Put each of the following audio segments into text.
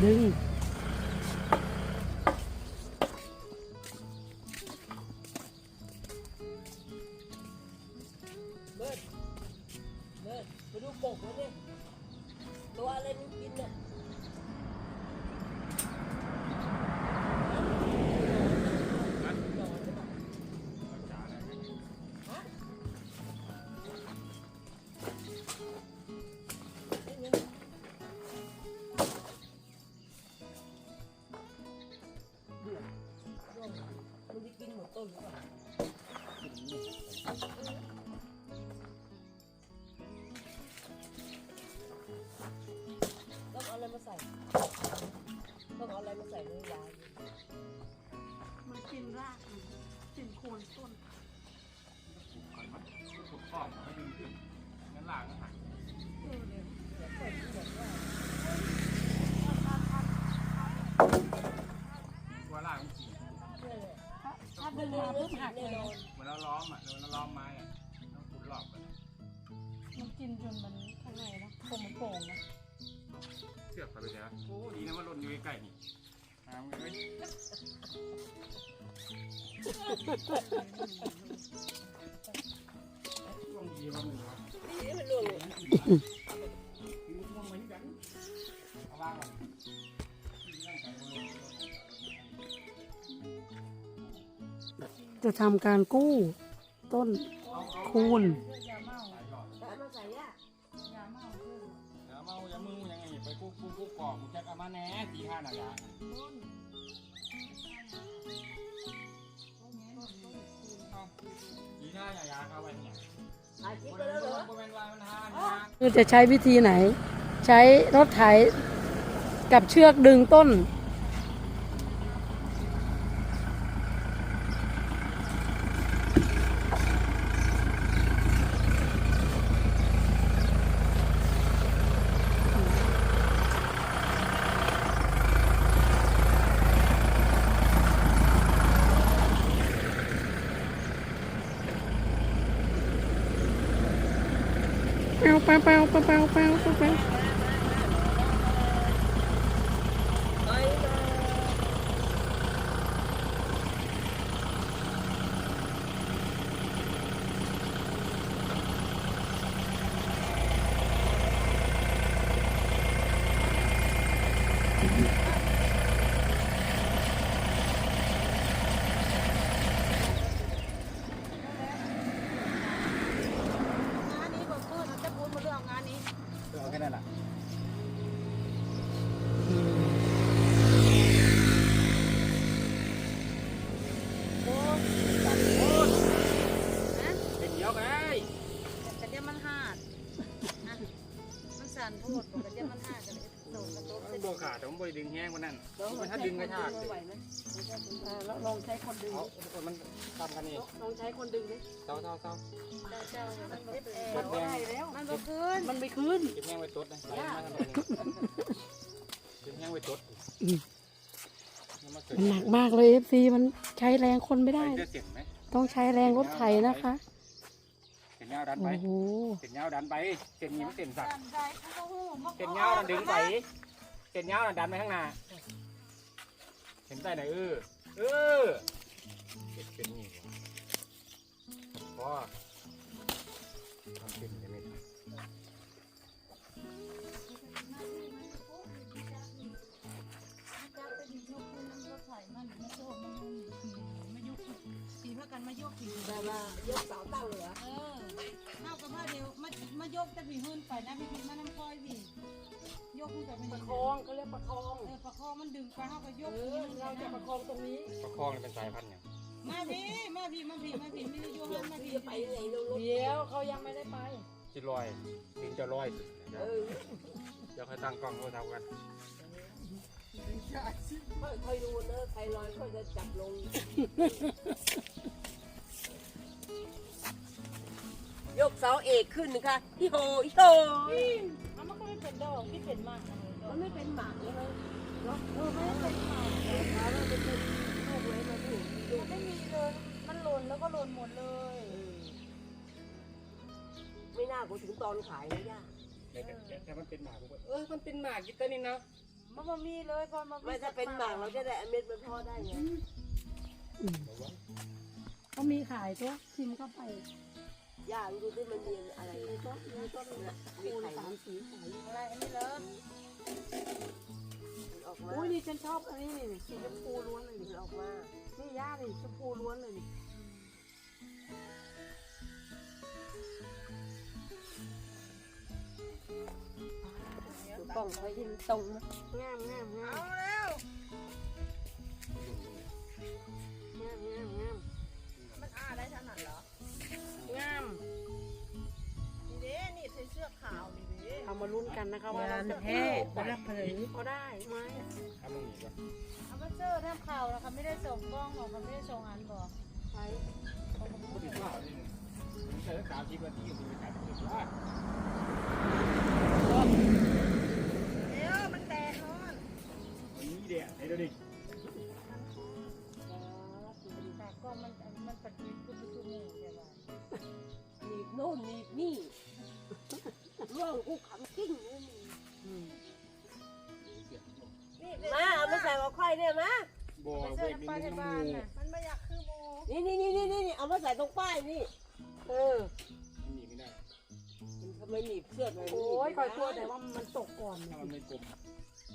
Dali. ตัวล่างมันขี่ถ้าดึงมาปุ๊บหักเลยเหมือนเราล้อมอะเหมือนเราล้อมไม้อะต้องขุดรอบกันมันกินจนมันข้างในนะผมมันโป่งนะเชือกไปเลยนะโอ้ดีนะว่าหล่นอยู่ใกล้ๆนี่หามเลย จะทำการกู้ ต้นคูณอย่าเมาอย่ามือยังไงไปกุ๊กกุ๊กกุ๊กอกมึงจะเอามาแน่ตีห้าหน่ะยาตีห้าหน่ะยาเข้าไปเนี่ยอาชีพบไปแล้วเหรายมันห้านะคือจะใช้วิธีไหน ใช้รถไถกับเชือกดึงต้น 拜拜拜拜拜 มันถ้าดึงกระชากไหวไหมแล้วลองใช้คนดึงเอามันตามกันนี่ลองใช้คนดึงดิเท่าเท่าเท่าเจ้าเจ้ามันบ่เก็บเอแห้แล้วมันบ่คืนมันไม่ขึ้นเก็บแห้งไว้ตดนะไหลมาทำไมเก็บแห้งไว้ตดมันหนักมากเลยเอฟซีมันใช้แรงคนไม่ได้ ต้องใช้แรงรถไถนะคะเส้นยาวดันไปโอ้โหเส้นยาวดันไปเส้นนี้มเส้นสักสั่นเขาหูมาเส้นยาวดันดึงไปเส้นยาวดันไปข้างหน้า เห็นใจไหนเออ เออเก็บเป็นนี่พอทำเป็นยังไงสีเพื่อกันมายกสีแบบว่ายกเสาเตั้งเหรอเออเท่ากับว่าเดี๋ยวมามายกจะผีหื้นไปนะพี่พี่มาน้ำคอยพี่ ยกขึ้นไปมันประคองเขาเรียกประคองเออประคองมันดึงไปเท่ากับยกเออเราจะประคองตรงนี้ประคองเป็นสายพันธุ์อย่างมาพี่มาพี่มาพี่มาพี่ไม่ได้ยกเดี๋ยวมาพี่พี่จะไปไหนเรารถเดี๋ยวเขายังไม่ได้ไป จิลอยดินจะลอยสุดเออเดี๋ยวค่อยตั้งกล้องโทรศัพท์กันค่อยๆดูนะใครลอยค่อยจะจับลงยกเสาเอกขึ้นนะคะฮิโฮฮิโฮมันก็ ไม่เป็นดอกที่เป็นมากมันไม่เป็นหมากเลยนะเออไม่เป็นมากขาเราเป็นลูกไว้มาถูกลูกมันไม่มีเลย มันหล่นแล้วก็หล่นหมดเลย ไม่น่ากูถึงตอนขายนะย่าแต่แต่มันเป็นหมากผมเออมันเป็นหมากกิตานี่นะมันบ่มีเลยพอมาไม่ถ้าเป็นหมากเราจะได้เอาเม็ดมันทอดได้ไงอืมเขามีขายตัวชิมเข้าไป ย่างดูที่มันมีอะไรมีต้นมีต้นนะมีคูณไข่สามสีขายอะไรอันนี้เหรอมันออกมาอุ้ยนี่ฉันชอบอันนี้นี่สีชมพูล้วนเลยมันนี่ออกมานี่ย่านี่ชมพูล้วนเลยนี่ดูกล้องเขาให้มันตรงนะงามงามงามเอาแล้ว เด้เอามาลุ้นกันนะคะว่าเราจะแท้ได้รับเผยเขาได้ไหมทำมึงอีกวะเอามาเสื้อแทบข่าวแล้วค่ะไม่ได้ส่งกล้องออกค่ะไม่ได้ส่งอันบอกไปพูดถึงว่านี่ผมใช้สามสิบนาทีผมไปขายผมจะว่า นี่ เออมันหนีไม่ได้มันทำไมหนีบเชือกเลยโอ้ยคอยตัวแต่ว่ามันตกก่อนถ้ามันไม่กลม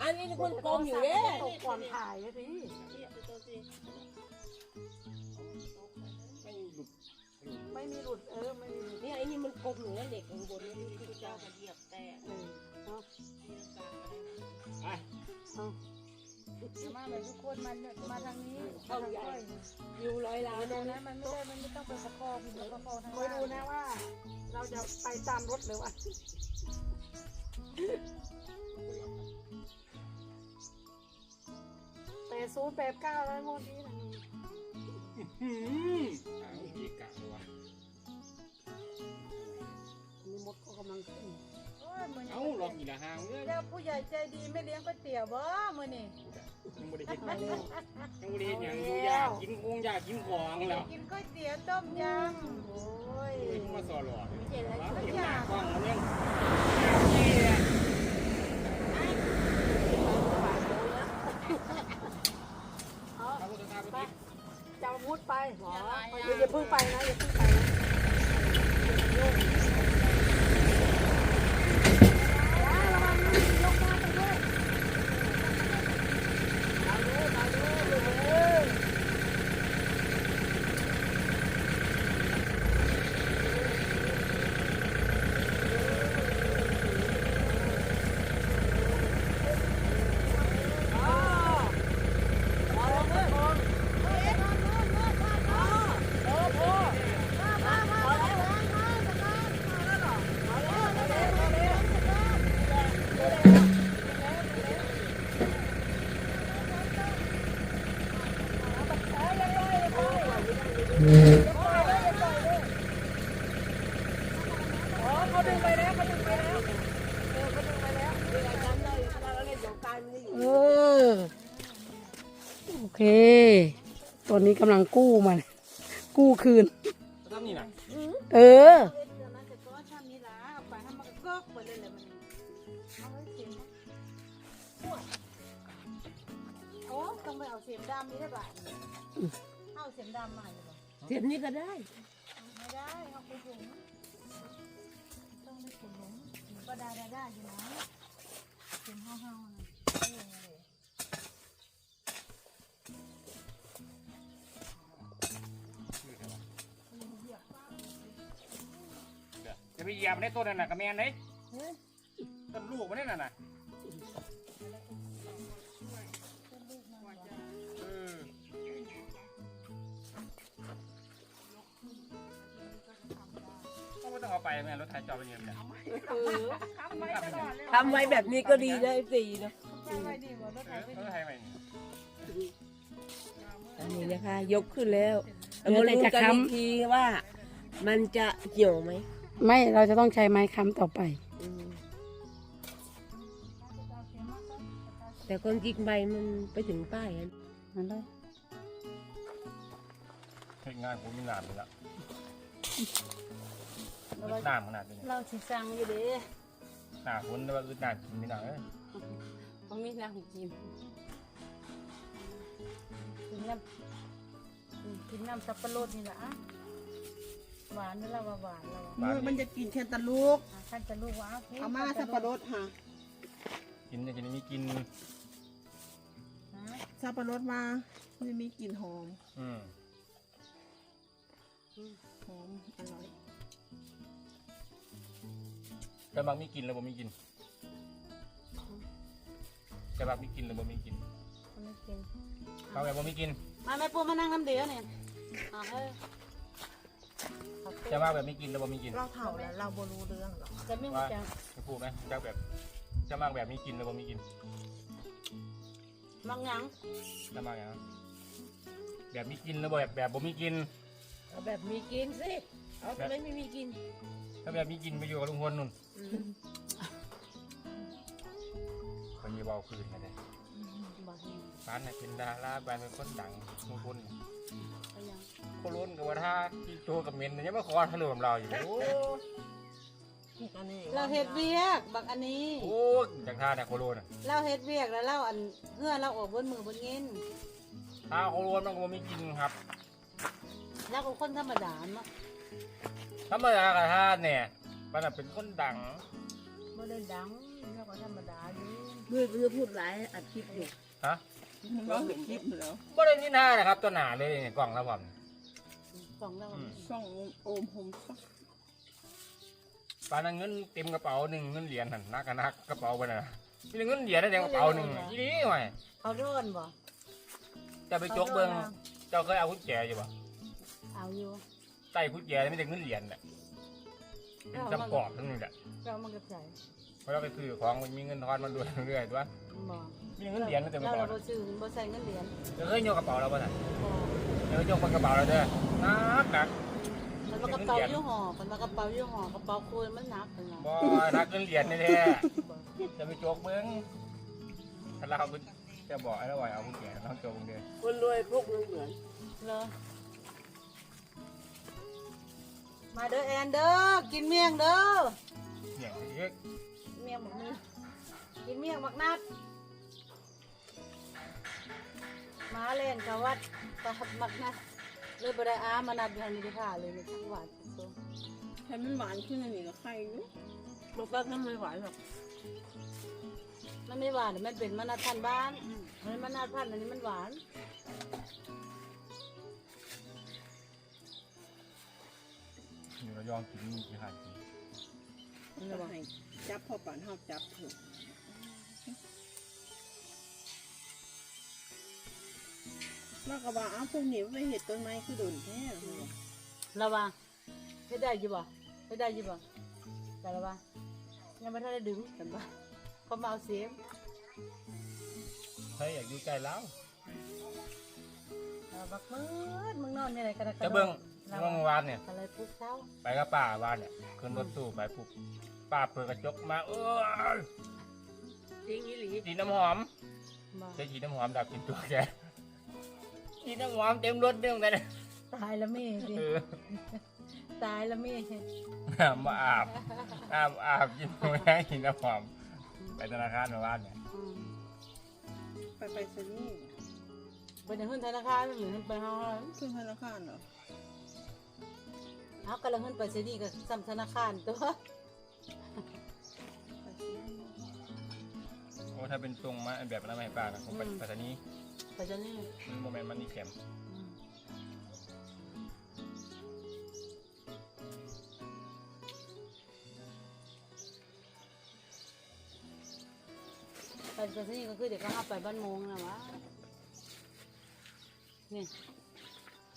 อันนี้คนกลมอยู่เนี่ยตกก่อนถ่ายเลยสินี่ไปตัวสิไม่หลุดไม่มีหลุดเออไม่มีหลุดนี่ไอ้นี่มันกลมอยู่นะเหล็กข้างบนนี่ที่เจ้ามาเหยียบแต่เออเอาไป เอามาเลยทุกคนมันมาทางนี้ทางก้อยอยู่ร้อยล้านตรงนั้นมันไม่ได้มันไม่ต้องไปประคองมันประคองทางคอยดูนะว่า เราจะไปตามรถหรือว่าแปดศูนย์แปดเก้าแล้วงวดนี้นะหืมอ้าวเกะกะเลยวะมีมดก็กำลังขึ้นโอ้ ยมือเอ้าหลอกอีกละหางเอ้ยแล้วผู้ใหญ่ใจดีไม่เลี้ยงก๋วยเตี๋ยวบ่มือนี่ยังไม่ได้เห็นยังไม่ได้เห็นอย่างดูยากกินคงยากกินของแล้วกินก๋วยเตี๋ยวต้มยำโอ้ยเฮ้ยมาสอหลอดไม่ใช่อะไรว่าช่วยเห็นยาหน้ากล้องแล้วเนี่ยเขาก็จะทำไปจะเอามุดไปหรออย่าเพิ่งไปนะอย่าเพิ่งไปนะระวังนะยกมาไปด้วยเอาเลยเอาเลยเอาเลยอ๋อเขาดึงไปแล้วเขาดึงไปแล้วเออเขาดึงไปแล้ว เวลาจำได้เลยเรา เล่นสงกรารมันอยู่เออ โอเคตัวนี้กำลังกู้มัน กู้คืนทำนี่นะเออเดี๋ยวนะจะก้อนช่างนี้ละเอาไปให้มันก็ไปเลยเลยมันเอาไว้เสียงนะโอ้ต้องไปเอาเสียมดำนี่ได้ป่ะเอาเสียมดำมาอยู่บ่เสียบนี่ก็ได้ ไม่ได้เอาไปถุงต้องไปถุงก็ได้ได้ได้อยู่นะเสียมห้าวๆนะ จะไปเหยียบในต้นนั่นน่ะกระแมนไหนต้นลูกมันนี่น่ะน่ะเออก็ไม่ต้องเอาไปแม่รถไถจอดไปเยี่ยมเนี่ย ทำไว้แบบนี้ก็ดีนะไอ้สี่เนาะใช่ ไหมดีกว่ารถเอไถอไปรถไถไปนี่อันนี้นะคะ ยกขึ้นแล้วเหลือแต่จะค้ำลุ้นกันอีกทีว่า มันจะเกี่ยวไหมไม่เราจะต้องใช้ไม้ค้ำต่อไป อืมแต่คนจริงใบมันไปถึงป้ายอันนั่นเลยเฮ็ดงานผมมีหนามเลยละอึดหนามขนาดนี้เราสิสั่งอยู่เด้หนาฝนแต่ว่าอึดหนามกินไม่ได้เอ้ย มันมีน้ำกินกินน้ำอืมกินน้ำสับปะรดนี่แหละอะหวานนี่ละว่าหวานแล้วมือมันจะกินแค่ตะลูกท่านจะลูกว่าเอามาสับปะรดค่ะกินจะกินมีกินสับปะรดมามันมีกลิ่นหอมอืมหอมอร่อยแต่บางมีกินแล้วบ่มีกิน แต่บางมีกินแล้วบ่มีกินไม่กินบางแบบบ่มีกิน มาแม่ปูมานั่งน้ำเดียวเนี่ยอ่าเฮ้ยแต่บางแบบมีกินแล้วบ่มีกินเราเถ่าแล้วเราบ่รู้เรื่องหรอกจะไม่มีจังจะพูดไหมจะแบบจะบางแบบมีกินแล้วบ่มีกินบางหยังจะบางอย่างนั้นแบบมีกินแล้วบ่แบบแบบบ่มีกินเอาแบบมีกินสิเอาไปเลยไม่มีกิน ถ้าแบบมีกินไปอยู่กับลุงพลนุ่น เบาคืนกันเลยบอกให้ร้านน่ะเป็นดาราแบรนด์เป็นคนดังลุงพลไปยังโคโรนกับว่าถ้าที่โจกับเมนเนี่ยมาคอถล่มเราอยู่เลยโอ้อันนี้เราเฮ็ดเวียกบักอันนี้โหจังท่าเนี่ยโคโรนอะเราเฮ็ดเวียกแล้วเราอันเพื่อเราออกบนมือบนเงินถ้าโคโรนมันก็บ่มีกินครับแล้วก็คนธรรมดาเนาะธรรมดากับท่าเนี่ยมันนะเป็นคนดังบ่ได้ดังแล้วก็ธรรมดาอยู่ เพื่อเพื่อพูดหลายอัดคลิปอยู่ฮะเราเห็นคลิปแล้วบ่ได้นินทานะครับ ตัวหนาเลยเนี่ยกล่องแล้วผมสองแล้วอืมช่องโอมโฮมซักปานนั้นเงินเต็มกระเป๋าหนึ่งเงินเหรียญหันนักกันนักกระเป๋าไปนะมีเงินเหรียญได้เต็มกระเป๋าหนึ่งอีนี่ไงเขาโดนบ่จะไปจกเบิ้งเจ้าเคยเอากุญแจอยู่ป่ะเอาอยู่ใส่กุญแจไม่ได้เงินเหรียญแหละเป็นจำกรอบทั้งนั้นแหละเรามันกระจาย เพราะเราไปซื้อของมันมีเงินทอนมันด้วยเรื่อยๆตัวบ่มีเงินเหรียญมันเต็มกระเราเป๋าบ่ซื้อบ่ใส่เงินเหรียญเดี๋ยวเคยโยกกระเป๋าเราป่ะน่ะบ่เดี๋ยวโยกกระเป๋าเราเด้อนักหนักมันว่ากระเป๋ายี่ห้อมันว่ากระเป๋ายี่ห้อกระเป๋าคูณมันหนักเป็นไงบ่นักเงินเหรียญแท้ๆจะไปจกเบิ้งถ้าเราเอากุญจะบอกไอ้ระหว่างเอากุญแจน้องโจกเด้อคนรวยพวกมึงเหมือนเหรอมาเด้อแอนเด้อกินเมี่ยงเด้อเนี่ยเอ๊ะเมี่ยง หมกนี่กินเมี่ยงหมักนัดมาเล่นกับวัดตาหัดหมักนัดเลยบ่ได้อามานัดอยู่ทางนี้ได้ผ่าเลยในจังหวัดโซให้มันหวานขึ้นอันนี้ก็ไข่อยู่บอกว่าทำไมหวานหรอกมันไม่หวานมันเป็นมะนาวพันธุ์บ้านอันนี้มะนาวพันธุ์อันนี้มันหวานอยู่ระยองกินมีกี่หากิน เราให้จับพอป่านห้าจับเถอะเราก็ว่าอ้าวพวกนี้ไปเห็ดต้นไม้คือโดนแท้เลยระวังให้ได้อยี่บ่ให้ได้อยี่บ่แต่ระวังยังไม่ทันได้ดึงเห็นปะเขามาเอาเสียมเฮ้ยอยากอยู่ใกล้แล้วเอาบักมืดมึงนอนเนี่ยไหนกันจะเบิ้ง เมื่อวานเนี่ยอะไรปลุกเช้าไปกับป้าวานเนี่ยขึ้นรถตู้ไปปุ๊บป้าเปิดกระจกมา เออจริงอีหลีฉีดน้ำหอมมาจะฉีดน้ำหอมดับกลินตัวแกฉีดน้ำหอมเต็มรถเด้งแต่เนี่ยตายแล้วแม่ดิเออตายแล้วแม่น้ำมาอาบน้ำอาบกินตัวแห้งฉีดน้ำหอมไปธนาคารเมื่อวานเนี่ยอืมไปไปซะนี่ไปในหุ้นธนาคารมันเหมือนไปเฮา ขึ้นธนาคารเหรอ เอากระละหุ้นไปเสียดีกับซ้ำธนาคารตัวไปซื้อโอ้ถ้าเป็นตรงมาแบบนั้นไม่ให้ป้านะผมไปไปทางนี้ไปจะนี่มันโมเมนต์มันนี่แข็มอืมไปไปที่นี่ก็คือเดี๋ยวก็ห้าไปบ้านโมงนะวะนี่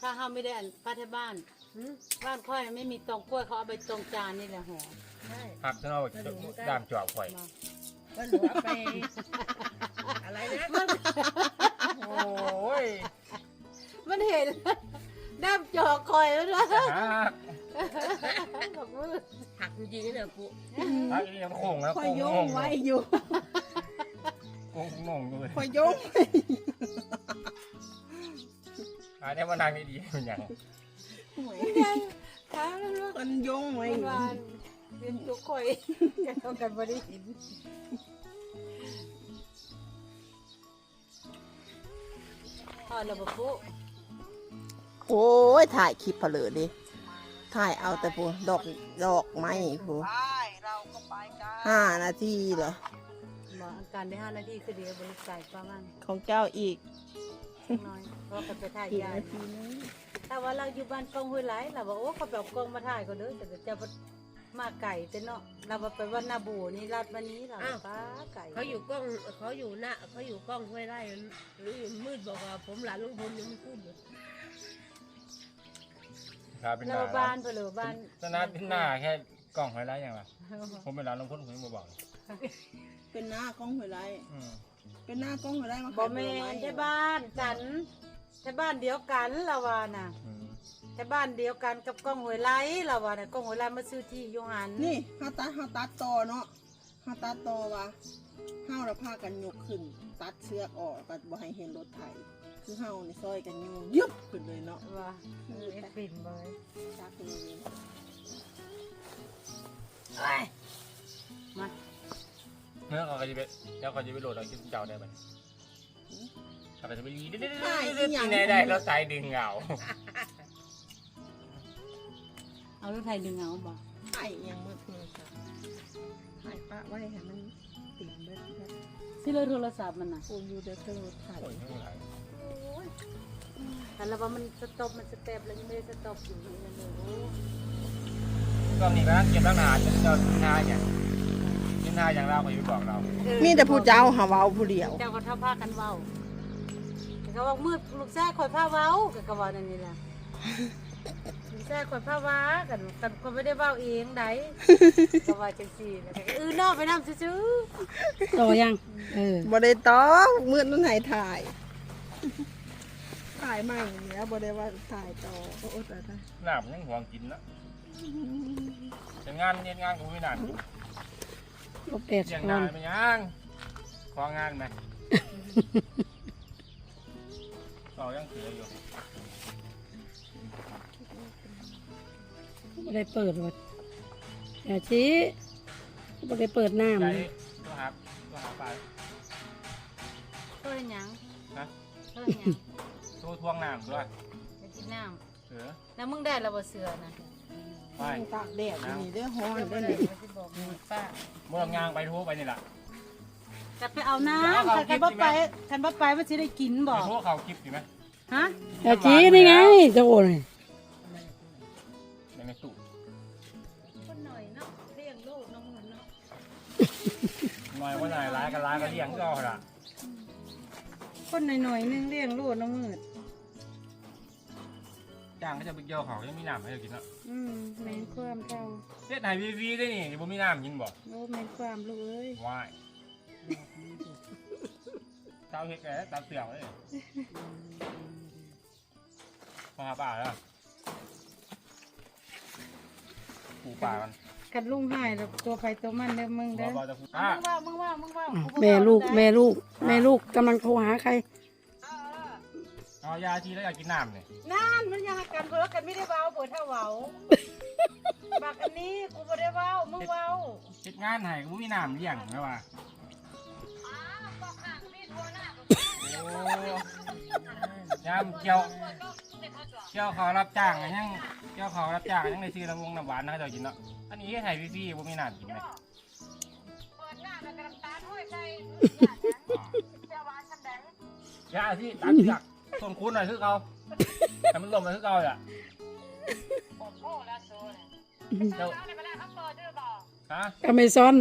ถ้าห้าไม่ได้อันป้าที่บ้าน หืมบ้านค่อยไม่มีตองกล้วยเขาเอาไปตองจานนี่แหละห่อใช่หักจนเอาดามจอบข่อยมาว่าหนูเอาไปอะไรนะโอ้ยมันเห็นด้ามจอกคอยแล้วนะหักบอกมือหักจริงๆเนี่ยกูหักอีกยังโค้งแล้วคอโค้ยงโยโค้งงไว้อยู่โค้งงงเลยคอยโยงไว้อันนี้มันนางดีๆเป็นอย่าง หวยข้าวลูกกันยงไว้เมื่นเรีนทุกข่อยกต้องการบริหินอ๋อระบบผู้โอ้ยถ่ายคลิปเผลอดิถ่ายเอาแต่พูดอกดอกไม้ผันห้านาทีเหรอหออาการได้ห้านาทีคือเดียวบริษัทประมาณของเจ้าอีกน้อยเพราะเขาจะถ่ายยาทีนี้ งถ้าว่าเราอยู่บ้านกองห้วยไหลเราบอกโอ้เขาแบบกองมาถ่ายก็เด้อแต่เจะมาไก่แต่เนาะเราว่าไปวันนาบูนี่รัดวันนี้เราป้าไก่เขาอยู่กล้องเขาอยู่หน้าเขาอยู่กล้องห้วยไร่หรือมืดบอกว่าผมหลานลุงพลยังไม่พูดเลยครับเป็นหเราน้าบ้านเปลือบ้านสนาเป็นหน้าแค่กล่องไฮไลท์อย่างไรผมเป็นร้านลงพ้นผมยังบ่บอกเลยเป็นหน้ากล้องหัวไรอืมเป็นหน้ากล้องหัวไรมาบ่แม่นใช่บ้านกัน ใช่บ้านเดียวกันเราว่าน่ะ อืมใช่บ้านเดียวกันกับกองห้วยไหลเราว่าน่ะกองห้วยไหลมาซื้อที่อยู่หันนี่ฮาตัดฮาตัดต่อเนาะฮาตัดต่อวะห้าวเราพากันยกขึ้น ตัดเชือกออกก็บ่ให้เห็นรถไถคือเฮานี่ซอยกันอยู่ยึบขึ้นเลยเนาะว่าเออเอ็ดปิ่นเลยชักเลยมาเมื่อเขาก็จะไปแล้วเขาจะไปโหลดเราคิดเจ้าได้ไหม เขาก็จะไปรีดๆๆๆๆได้แล้วใส่ดึงเงาเอารถไทยดึงเอาบ่ไอ้ยังมืดเลยค่ะไอ้ปะไว้ให้มันติดเบิดเบิดที่เลยโทรศัพท์มันน่ะกูอยู่เดี๋ยวเธอรถไถโอ้ยไม่เป็นไรแต่เราว่ามันสต็อปมันสเต็ปแล้วยังไม่ได้สต็อปอยู่นี่นะโอ้ก็มีก็นั่งเก็บตั้งนานจนเราทิ้งท่าอย่างทิ้าอย่างเราก็อยู่บอกเรา มีแต่ผู้เจ้าหาเว้าผู้เดียว เจ้าก็ท่าพากันเว้า แต่เขาบอกมืดลูกแท้ข่อยพาเว้าก็ก็ว่านั่นนี่ล่ะลูกแท้ข่อยพาว้ากันกันคนไม่ได้เว้าเองไดก็ว่าจังซี่แล้วก็เออนอกไปนำซื่อโตยังเออบ่ได้ต้องมืดนั่นไหนถ่าย ถ่ายใหม่แล้วบ่ได้ว่าถ่ายต่อโอ้แต่ได้หน้ามันยังห่วงกินนะเป็นงานเย็นงานกูไม่นานลบแดดเลี้ยงก่นาอนนไปยังของานไหม เรายังเสืออยู่ไม่ได้เปิดวัดอย่าชี้ไม่ได้เปิดหน้าใจมันตัวหาตัวหาปลาเพิ่นหยังฮะเพิ่นหยังตัวทวงน้ำด้วยไปกินน้เสือำแล้วมึงได้แล้วบ่เสือนะไปตากแดดอยู่นี่เด้อฮ้อนเด้อได้นี่ บ่สิบอกมึงป้าเมื่อยางไปทั่วไปนี่แหละ จะไปเอาน้เอาำเอาคันบ่ไปคลิปสิแม่คันบ่ไปมันสิได้กินบ่ไปทั่วเขาคลิปสิไหมฮะอย่าชี้นี่ไงเจะโอนยในในตู้คนหน่อยเนาะเลี้ยงลูกน้องเหมือนเนาะหน่อยว่าหน่อยร้ายกันร้ายกันเลี้ยงก็เอาละคนหน่อยๆนึงเลี้ยงลูกน้องมืดจ้างก็จะไปเกี่ยวเขายังมีน้ำให้เรากินอะอืมแม่นความเท่าเฮ็ดไหนวีวีได้นี่บ่มีน้ำกินบ่โอ้แม่นความลูกเอ้ยว้าย เจ้าเฮ็ดแกตามเสี่ยวเลยมาหาป่าแล้วปูป่ากันกันลุงหายแล้วตัวไปตัวมันเด้อมึงบเด้ออกบอกจะพูดมึอะงว่ามึงว่ามึงว่ากูบ่แม่ลูกว่าแม่ลูก แม่ลูกกำลังโทรหาใครเอายาชีแล้วอยากกินน้ำเนี่ยนั่นมันยังกันเพิ่นกันไม่ได้เว้าเปิดเท่าเว้าบักอันนี้กูบ่ได้เว้ามึงเว้าเฮ็ดงานให้กูมีน้ำเลี้ยงไหมวะโอ้ ยามเกี่ยวเกี่ยวเขารับจ้างอะยังเกี่ยวเขารับจ้างอะยังได้ซื้อน้ำวงน้ำหวานนะเขาเจะกินเนาะอันนี้เฮ็ดให้ฟรีๆบ่มีน้ำกินไหมยาที่ตัดเสือกส่วนคูณหน่อยคือเขาแต่มันลมหน่อยคือเขาอะเจ้าฮะอเมซอน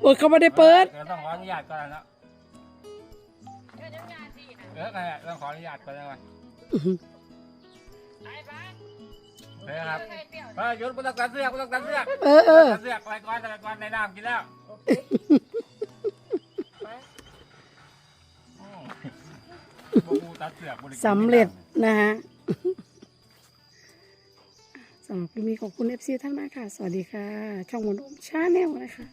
โอ้ยเขาไม่ได้เปิดเราต้องขออนุญาตก่อนนะเออไงต้องขออนุญาตก่อนนะเฮ้ยครับเฮ้ยหยุดกูต้องตัดเสือกกูต้องตัดเสือเออเออตัดเสือไปก่อนไปก่อนในน้ำกินแล้วอืมบ่กูตัดเสือบ่ได้กินสำเร็จนะฮะสำหรับคลิปนี้ขอบคุณเอฟซีท่านมากค่ะ สวัสดีค่ะ ช่องมนต์โอมชาแนลนะคะ